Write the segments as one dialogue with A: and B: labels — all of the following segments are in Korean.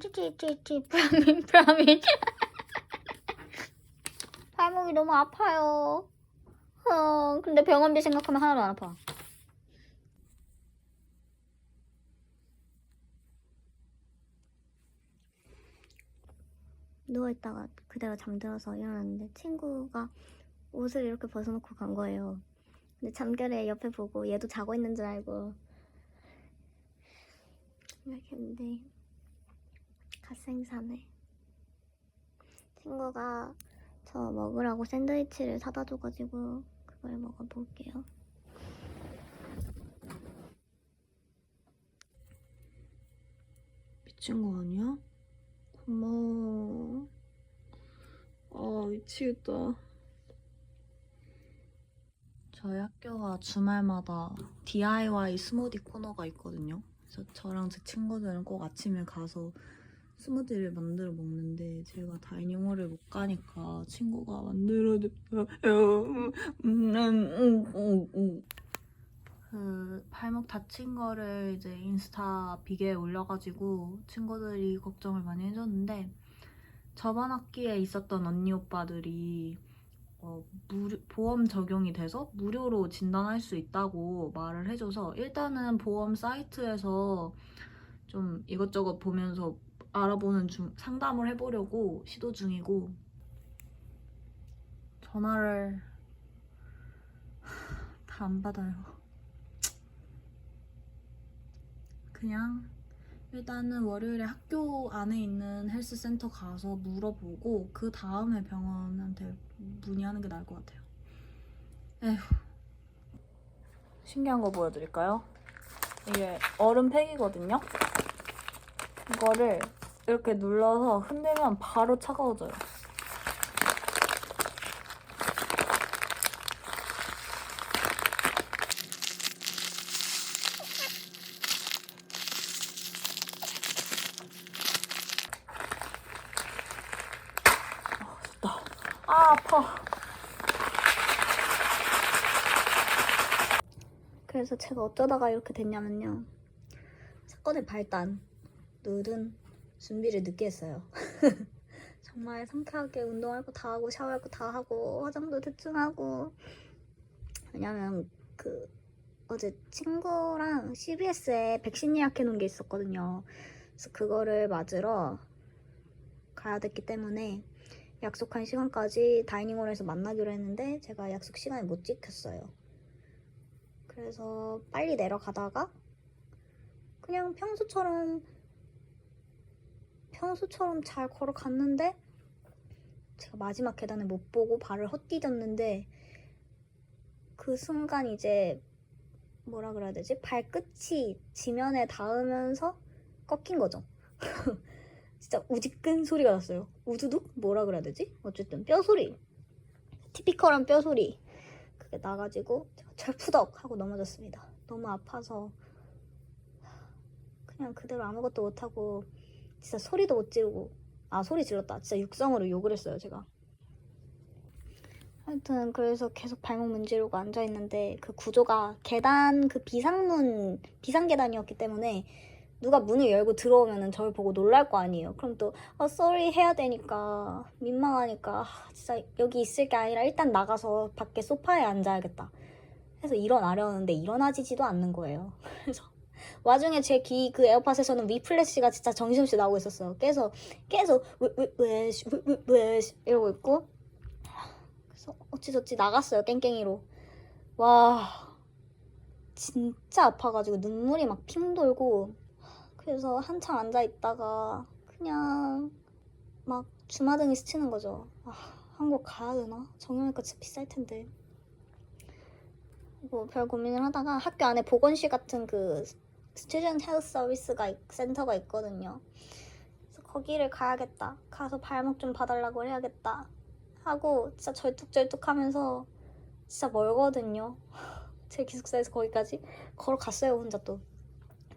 A: 찌찌찌찌 브라민 브라민 발목이 너무 아파요. 어, 근데 병원비 생각하면 하나도 안 아파. 누워있다가 그대로 잠들어서 일어났는데 친구가 옷을 이렇게 벗어놓고 간 거예요. 근데 잠결에 옆에 보고 얘도 자고 있는 줄 알고 이렇게 했는데 갓생사네. 친구가 저 먹으라고 샌드위치를 사다 줘가지고 그걸 먹어볼게요.
B: 미친 거 아니야? 고마워. 아, 미치겠다. 저희 학교가 주말마다 DIY 스무디 코너가 있거든요. 그래서 저랑 제 친구들은 꼭 아침에 가서 스무디를 만들어 먹는데 제가 다이닝홀을 못 가니까 친구가 만들어줬어요. 음, 음, 음. 그 발목 다친 거를 이제 인스타 비계에 올려가지고 친구들이 걱정을 많이 해줬는데 저번 학기에 있었던 언니 오빠들이 어, 무료- 보험 적용이 돼서 무료로 진단할 수 있다고 말을 해줘서 일단은 보험 사이트에서 좀 이것저것 보면서 알아보는 중 상담을 해보려고 시도 중이고 전화를 다 안 받아요. 그냥 일단은 월요일에 학교 안에 있는 헬스센터 가서 물어보고 그 다음에 병원한테 문의하는 게 나을 것 같아요. 에휴. 신기한 거 보여드릴까요? 이게 얼음 팩이거든요. 이거를 이렇게 눌러서 흔들면 바로 차가워져요. 아, 아파.
A: 그래서 제가 어쩌다가 이렇게 됐냐면요. 사건의 발단. 누든 준비를 늦게 했어요. 정말 상쾌하게 운동할 거다 하고 샤워할 거다 하고 화장도 대충 하고 왜냐면 그 어제 친구랑 CBS에 백신 예약해 놓은 게 있었거든요. 그래서 그거를 맞으러 가야 됐기 때문에 약속한 시간까지 다이닝홀에서 만나기로 했는데 제가 약속 시간을 못 지켰어요. 그래서 빨리 내려가다가 그냥 평소처럼 평소처럼 잘 걸어갔는데 제가 마지막 계단을 못 보고 발을 헛디뎠는데 그 순간 이제 뭐라 그래야 되지? 발끝이 지면에 닿으면서 꺾인 거죠. 진짜 우지끈 소리가 났어요. 우두둑? 뭐라 그래야 되지? 어쨌든 뼈 소리. 티피컬한 뼈 소리. 그게 나가지고 제가 철푸덕 하고 넘어졌습니다. 너무 아파서 그냥 그대로 아무것도 못하고 진짜 소리도 못 지르고 아 소리 질렀다. 진짜 육성으로 욕을 했어요 제가. 하여튼 그래서 계속 발목 문지르고 앉아 있는데 그 구조가 계단 그 비상문 비상 계단이었기 때문에 누가 문을 열고 들어오면은 저를 보고 놀랄 거 아니에요. 그럼 또 어, sorry 해야 되니까 민망하니까 아, 진짜 여기 있을 게 아니라 일단 나가서 밖에 소파에 앉아야겠다. 해서 일어나려는데 일어나지지도 않는 거예요. 그래서 와중에 제 귀 그 에어팟에서는 위플래시가 진짜 정신없이 나오고 있었어요. 계속 계속 왜왜 왜 왜 이러고 있고 그래서 어찌저찌 나갔어요 깽깽이로. 와 진짜 아파가지고 눈물이 막 핑 돌고 그래서 한참 앉아 있다가 그냥 막 주마등이 스치는 거죠. 아, 한국 가야 되나? 정형외과 진짜 비쌀 텐데. 뭐 별 고민을 하다가 학교 안에 보건실 같은 그 스튜던트 헬스 서비스가 있- 센터가 있거든요. 그래서 거기를 가야겠다. 가서 발목 좀 봐달라고 해야겠다. 하고 진짜 절뚝절뚝하면서 진짜 멀거든요. 제 기숙사에서 거기까지 걸어갔어요 혼자 또.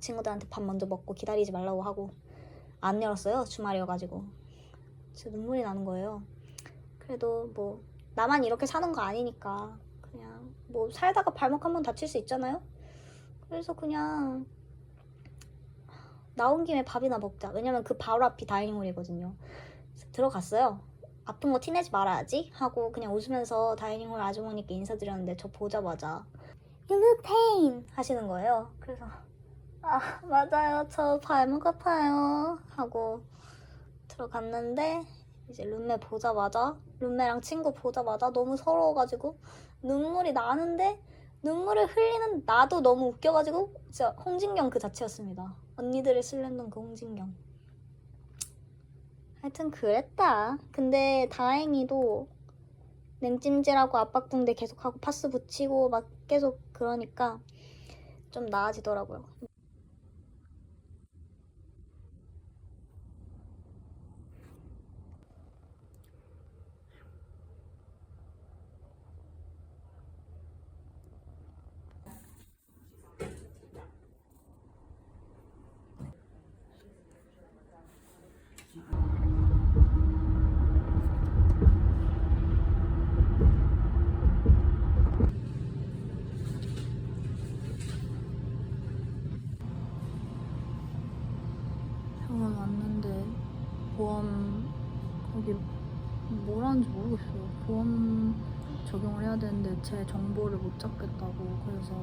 A: 친구들한테 밥 먼저 먹고 기다리지 말라고 하고 안 열었어요 주말이어가지고 진짜 눈물이 나는 거예요 그래도 뭐 나만 이렇게 사는 거 아니니까 그냥 뭐 살다가 발목 한 번 다칠 수 있잖아요 그래서 그냥 나온 김에 밥이나 먹자. 왜냐면 그 바로 앞이 다이닝홀이거든요. 들어갔어요. 아픈 거 티내지 말아야지 하고 그냥 웃으면서 다이닝홀 아주머니께 인사드렸는데 저 보자마자 You look pain 하시는 거예요. 그래서 아 맞아요 저 발목 아파요 하고 들어갔는데 이제 룸메 보자마자 룸메랑 친구 보자마자 너무 서러워가지고 눈물이 나는데 눈물을 흘리는 나도 너무 웃겨가지고 진짜 홍진경 그 자체였습니다. 언니들을 슬랬던 그 홍진경. 하여튼 그랬다. 근데 다행히도 냉찜질하고 압박붕대 계속하고 파스 붙이고 막 계속 그러니까 좀 나아지더라고요.
B: 병원 왔는데 보험 거기 뭐라는지 모르겠어요. 보험 되는데 제 정보를 못 잡겠다고 그래서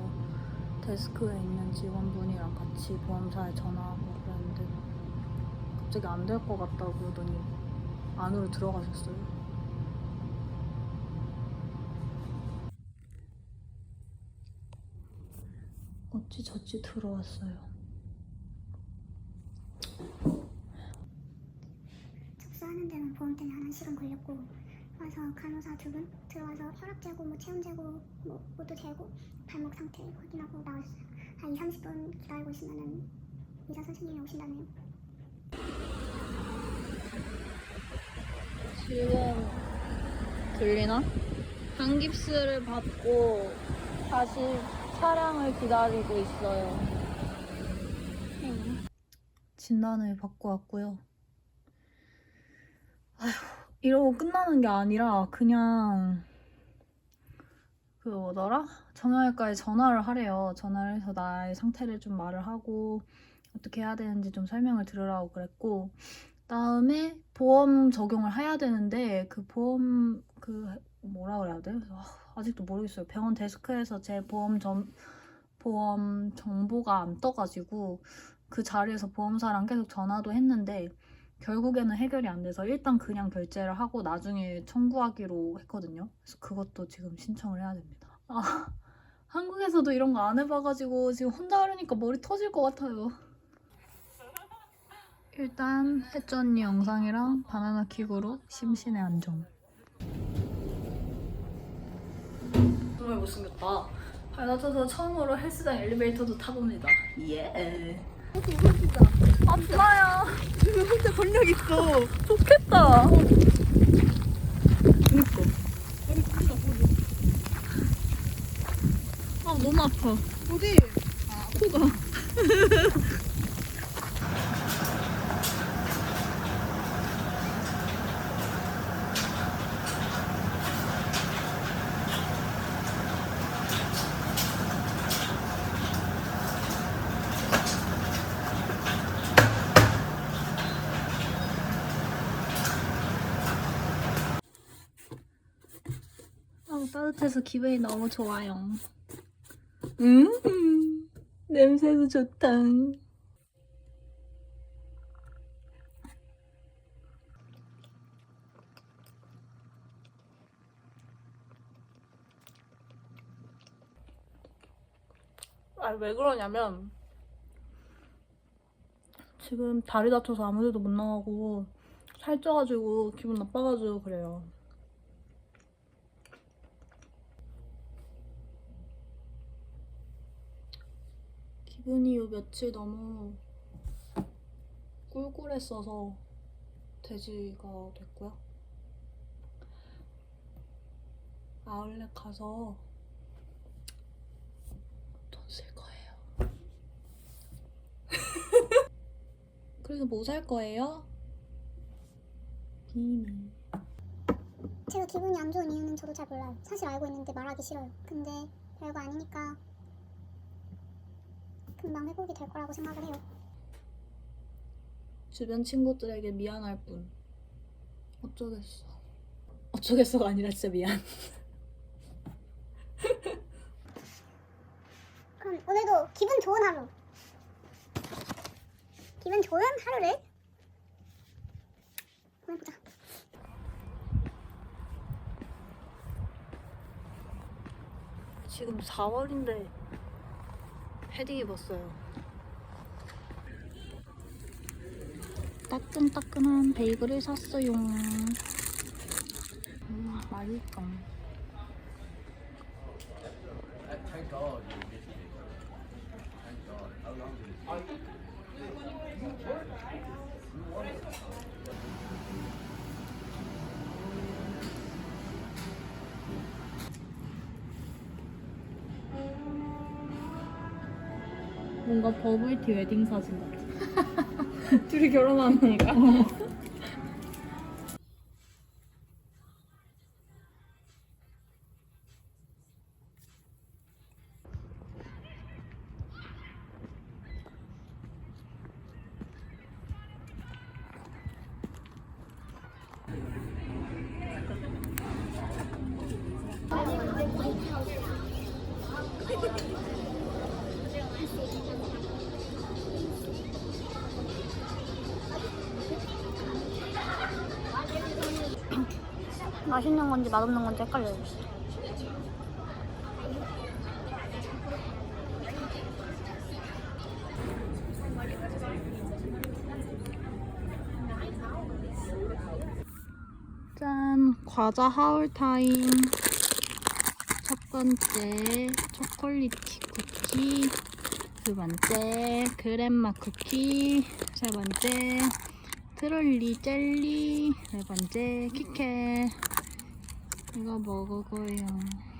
B: 데스크에 있는 직원분이랑 같이 보험사에 전화하고 그랬는데 갑자기 안 될 것 같다고 그러더니 안으로 들어가셨어요. 어찌저찌 들어왔어요.
C: 접수하는 데는 보험 때문에 한 1시간 걸렸고 와서 간호사 두 분 들어와서 혈압 재고 뭐 체온 재고 뭐 모두 재고 발목 상태 확인하고 나왔어요. 한 2, 30분 기다리고 있으면은 의사 선생님이 오신다네요.
B: 지금 들리나? 항깁스를 받고 다시 차량을 기다리고 있어요. 진단을 받고 왔고요. 아휴, 이러고 끝나는 게 아니라 그냥 그 뭐더라? 정형외과에 전화를 하래요. 전화를 해서 나의 상태를 좀 말을 하고 어떻게 해야 되는지 좀 설명을 들으라고 그랬고 다음에 보험 적용을 해야 되는데 그 보험 그 뭐라 그래야 돼? 아, 아직도 모르겠어요. 병원 데스크에서 제 보험 점 보험 정보가 안 떠가지고 그 자리에서 보험사랑 계속 전화도 했는데 결국에는 해결이 안 돼서 일단 그냥 결제를 하고 나중에 청구하기로 했거든요. 그래서 그것도 지금 신청을 해야 됩니다. 아 한국에서도 이런 거 안 해봐가지고 지금 혼자 하려니까 머리 터질 것 같아요. 일단 혜주 언니 영상이랑 바나나 킥으로 심신의 안정. 정말 못생겼다. 발라줘서 처음으로 헬스장 엘리베이터도 타봅니다. 예. 아, 누나야. 지금 혼자 권력 있어. 좋겠다. 그니까. 아, 너무 아파.
D: 어디?
B: 아, 코가. 아, 따뜻해서 기분이 너무 좋아요. 음, 냄새도 좋다. 아, 왜 그러냐면, 지금 다리 다쳐서 아무 데도 못 나가고, 살쪄가지고, 기분 나빠가지고 그래요. 기분이 요 며칠 너무 꿀꿀했어서 돼지가 됐고요. 아울렛 가서 돈 쓸 거예요. 그래서 뭐 살 거예요? 비밀.
C: 제가 기분이 안 좋은 이유는 저도 잘 몰라요. 사실 알고 있는데 말하기 싫어요. 근데 별거 아니니까 금방 회복이 될 거라고 생각을 해요.
B: 주변 친구들에게 미안할 뿐. 어쩌겠어. 어쩌겠어가 아니라 진짜 미안.
C: 그럼 오늘도 기분 좋은 하루. 기분 좋은 하루를 보내보자.
B: 지금 4월인데 패딩 입었어요. 따끈따끈한 베이글을 샀어요. 음, 맛있다. 뭔가 버블티 웨딩 사진 같아. 둘이 결혼하니까.
A: 맛있는 건지 맛없는 건지 헷갈려요.
B: 짠! 과자 하울 타임. 첫 번째, 초콜릿 쿠키. 두 번째, 그랜마 쿠키. 세 번째, 트롤리 젤리. 네 번째, 키캣. 이거 먹을 거예요.